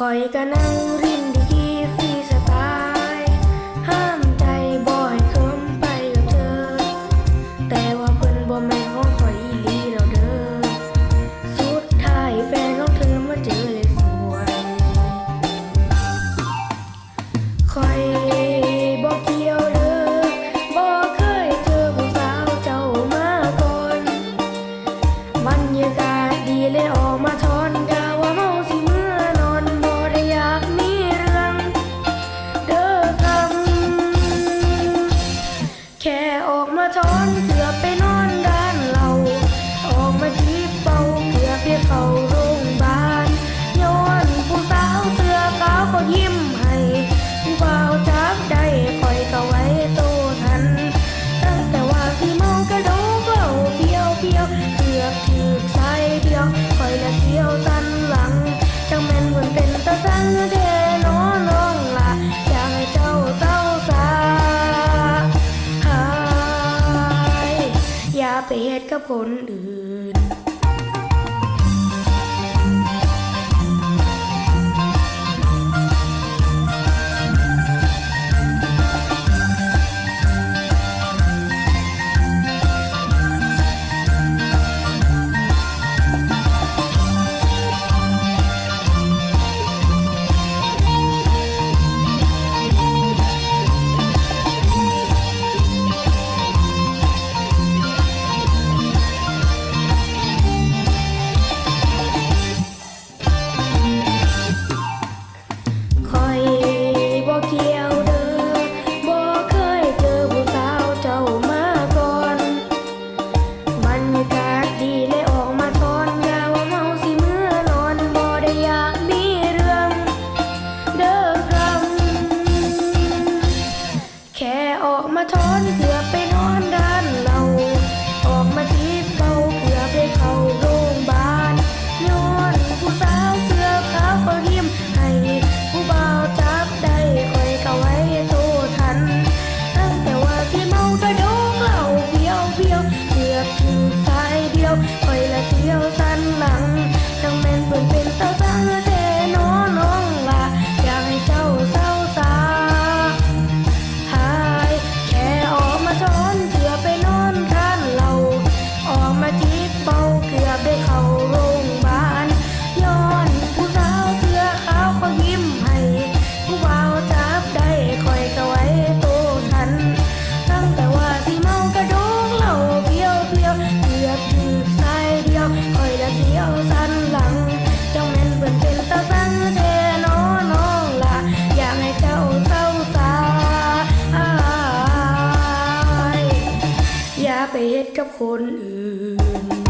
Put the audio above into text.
คอยก็นั่งเรีย my und ับคนอื่น ไปเฮ็ดกับคนอื่น